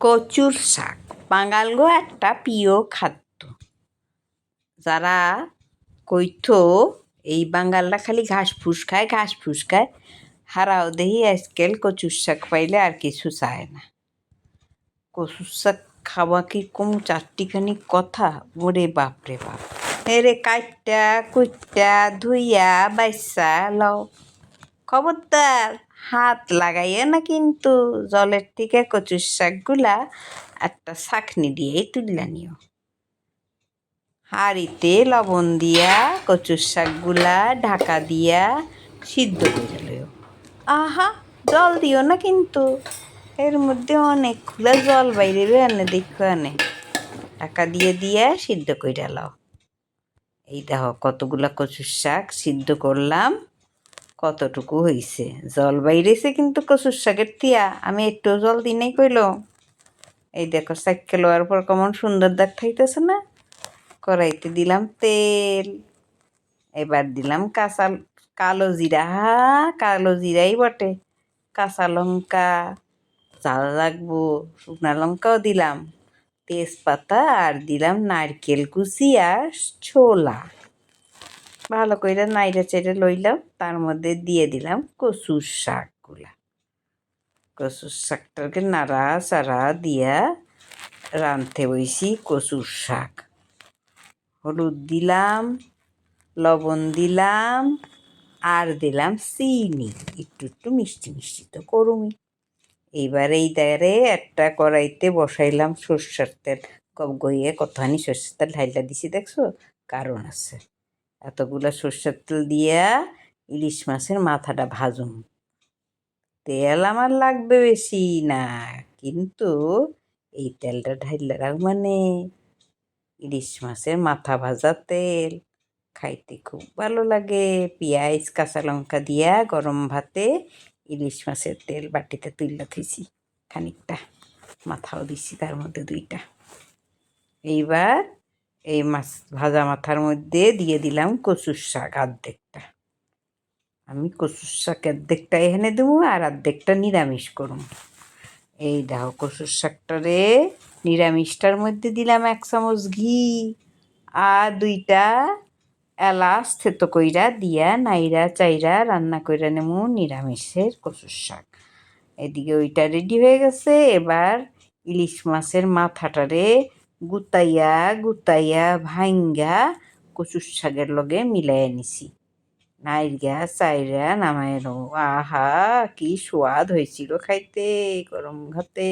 কচুর শাক। বাঙালগো একটা প্রিয় খাদ্য। যারা কইতো, এই বাঙালরা খালি ঘাস ফুস খায়, ঘাস ফুস খায়। হারাও দেহি, আজকাল কচুর শাক পাইলে আর কিছু চায় না। কচুর শাক খাওয়া কি কম চারটিখানি কথা? ওরে বাপরে বাপ। এরে কাইটটা, কুইটটা, ধুইয়া, বাইসা, লও। খবরদার হাত লাগাইয়ে না কিন্তু জলের থেকে কচুর শাকগুলা একটা শাকনি দিয়ে তুললা নিও। হাঁড়িতে লবণ দিয়া কচুর শাকগুলা ঢাকা দিয়া সিদ্ধ করে লইও। আহা, জল দিও না কিন্তু। এর মধ্যে অনেক খুলা জল বাইরে আনে, দেখো আনে। ঢাকা দিয়ে দিয়া সিদ্ধ করে লাও। এই দেখো কতগুলা কচুর শাক সিদ্ধ করলাম। কতটুকু হইছে? জল বাইরেছে কিন্তু কচুর শাকের তিয়া আমি একটু জল দিই নাই কইল, এই দেখো সাইকে লওয়ার পর কেমন সুন্দর দাগ খাইতেছে না? কড়াইতে দিলাম তেল, এবার দিলাম কাঁচা, কালো জিরা। হা, কালো জিরাই বটে। কাঁচা লঙ্কা জাল লাগবো, শুকনা লঙ্কাও দিলাম। তেজপাতা আর দিলাম নারকেল কুচি আর ছোলা। ভালো করে নাইড়ে চেড়ে লইলাম, তার মধ্যে দিয়ে দিলাম কচুর শাকগুলা। কচুর শাকটাকে নাড়া চাড়া দিয়া রাঁধতে বইছি কচুর শাক। হলুদ দিলাম, লবণ দিলাম, আর দিলাম চিনি, একটু একটু মিষ্টি মিষ্টি তো করুমি এইবার এই দাঁড়ে একটা কড়াইতে বসাইলাম সর্ষের তেল। গপ গইয়ে কতখানি সর্ষের তেল ঢাইলা দিছি, দেখছ? কারণ আছে। এতগুলা সর্ষের তেল দিয়া ইলিশ মাছের মাথাটা ভাজুম। তেল আমার লাগবে বেশি না, কিন্তু এই তেলটা ঢাইলে রাখ মানে। ইলিশ মাছের মাথা ভাজা তেল, খাইতে খুব ভালো লাগে। পেঁয়াজ, কাঁচা লঙ্কা দিয়া গরম ভাতে ইলিশ মাছের তেল বাটিতে তুললে থুইছি, খানিকটা। মাথাও দিছি তার মধ্যে দুইটা। এইবার এই মাছ ভাজা মাথার মধ্যে দিয়ে দিলাম কচুর শাক আর্ধেকটা। আমি কচুর শাক অর্ধেকটা এখানে দেবো আর অর্ধেকটা নিরামিষ করুন এই দেখো কচুর শাকটারে নিরামিষটার মধ্যে দিলাম এক চামচ ঘি আর দুইটা এলাচ থেতো কইরা দিয়া নাইরা চাইরা রান্না কইরা নেমু নিরামিষের কচুর শাক। এদিকে ওইটা রেডি হয়ে গেছে, এবার ইলিশ মাছের মাথাটারে গুতাইয়া গুতাইয়া ভাঙ্গা কচু শাকের লগে মিলাই নিছি নাইরগা চাইরা নামাই আহা কি সোয়াদ হয়েছিল খাইতে গরম ভাতে